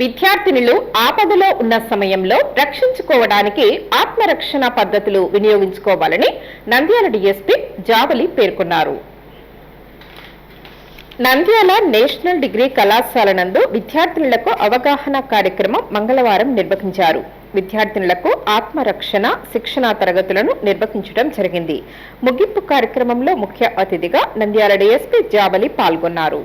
విద్యార్థినులు ఆపదలో ఉన్న సమయంలో రక్షించుకోవడానికి ఆత్మరక్షణ పద్ధతులు వినియోగించుకోవాలని నంద్యాల డీఎస్పీ జావలి పేర్కొన్నారు. నంద్యాల నేషనల్ డిగ్రీ కళాశాల నందు విద్యార్థినులకు అవగాహన కార్యక్రమం మంగళవారం నిర్వహించారు. విద్యార్థినులకు ఆత్మరక్షణ శిక్షణా తరగతులను నిర్వహించడం జరిగింది. ముగింపు కార్యక్రమంలో ముఖ్య అతిథిగా నంద్యాల డీఎస్పీ జాబలి పాల్గొన్నారు.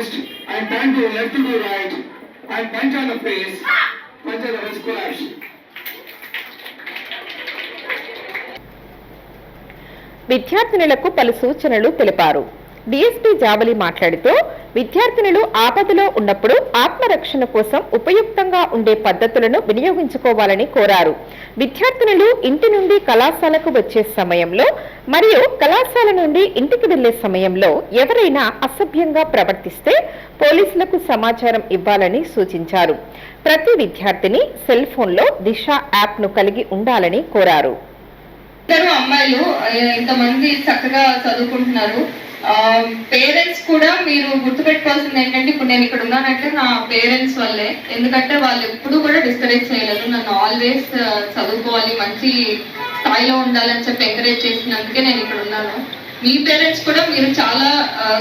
I point to left to right. and punch on the face. Punch on the wrist collapse. విద్యార్థినులకు పలు సూచనలు తెలిపారు డిఎస్పీ జావలి మాట్లాడుతూ విద్యార్థినులు ఆపదలో ఉన్నప్పుడు ఆత్మరక్షణ కోసం ఉపయుక్తంగా ఉండే పద్ధతులను వినియోగించుకోవాలని కోరారు. విద్యార్థినులు ఇంటి నుండి కళాశాలకు వచ్చే సమయంలో మరియు కళాశాల నుండి ఇంటికి వెళ్ళే సమయంలో ఎవరైనా అసభ్యంగా ప్రవర్తిస్తే పోలీసులకు సమాచారం ఇవ్వాలని సూచించారు. ప్రతి విద్యార్థిని సెల్ ఫోన్లో దిశ యాప్ను కలిగి ఉండాలని కోరారు. ఇద్దరు అమ్మాయిలు ఇంతమంది చక్కగా చదువుకుంటున్నారు. పేరెంట్స్ కూడా మీరు గుర్తుపెట్టుకోవాల్సింది ఏంటంటే ఇప్పుడు నేను ఇక్కడ ఉన్నానంటే నా పేరెంట్స్ వల్లే. ఎందుకంటే వాళ్ళు ఎప్పుడు కూడా డిస్కరేజ్ చేయలేదు. నన్ను ఆల్వేస్ చదువుకోవాలి మంచి స్థాయిలో ఉండాలని చెప్పి ఎంకరేజ్ చేసినందుకే నేను ఇక్కడ ఉన్నాను. మీ పేరెంట్స్ కూడా మీరు చాలా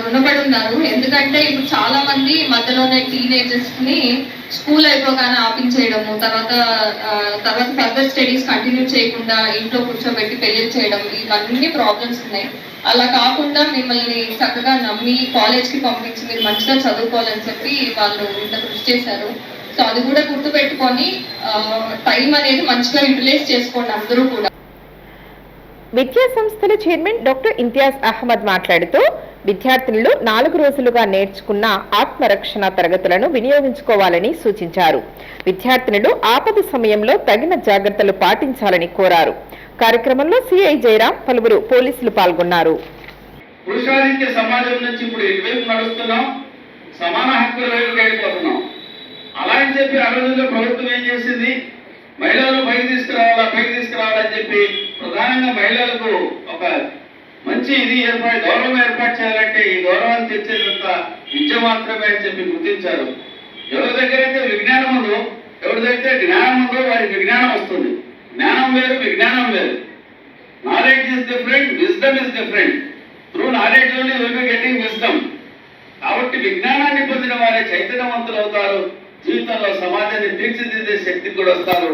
రుణపడి ఉన్నారు ఎందుకంటే ఇప్పుడు చాలా మంది మధ్యలోనే టీనేజర్స్ని స్కూల్ అయిపోగానే ఆపించేయడము తర్వాత తర్వాత ఫర్దర్ స్టడీస్ కంటిన్యూ చేయకుండా ఇంట్లో కూర్చోబెట్టి పెళ్ళి చేయడం ఇవన్నీ ప్రాబ్లమ్స్ ఉన్నాయి. అలా కాకుండా మిమ్మల్ని చక్కగా నమ్మి కాలేజ్కి పంపించి మీరు మంచిగా చదువుకోవాలని చెప్పి వాళ్ళు ఇంత కృషి చేశారు. సో అది కూడా గుర్తు పెట్టుకొని టైం అనేది మంచిగా యూటిలైజ్ చేసుకోండి అందరూ కూడా. విద్యా సంస్థల చైర్మన్ డాక్టర్ ఇంతియాజ్ అహ్మద్ మాట్లాడుతూ విద్యార్థినులు నాలుగు రోజులుగా నేర్చుకున్న ఆత్మరక్షణ తరగతులను వినియోగించుకోవాలని సూచించారు. విద్యార్థినులు ఆపద సమయంలో తగిన జాగ్రత్తలు పాటించాలని కోరారు. కార్యక్రమంలో సిఐ జయరాం పలువురు పోలీసులు పాల్గొన్నారు. పురుషాధిక్య సమాజం నుంచి ఇప్పుడు నడుస్తున్నాం? సమాన హక్కుల వైపు వెళ్ళిపోతున్నాం. అలా అని చెప్పి ఆ రోజుల్లో ప్రభుత్వం ఏం చేసింది? మహిళలను పైకి ప్రధానంగా మహిళలకు ఒక మంచి ఇది ఏర్పాటు గౌరవం ఏర్పాటు చేయాలంటే ఈ గౌరవాన్ని తెచ్చేదంత విద్య మాత్రమే అని చెప్పి గుర్తించారు. ఎవరి దగ్గర అయితే విజ్ఞానం ఉందో ఎవరి దగ్గర జ్ఞానం ఉందో వారికి విజ్ఞానం వస్తుంది. జ్ఞానం వేరు విజ్ఞానం వేరు. Knowledge is different wisdom is different through knowledge only will be getting wisdom కాబట్టి విజ్ఞానాన్ని పొందిన వారే చైతన్యవంతులు అవుతారు జీవితంలో సమాజాన్ని తీర్చిదిద్దే శక్తి కూడా వస్తారు.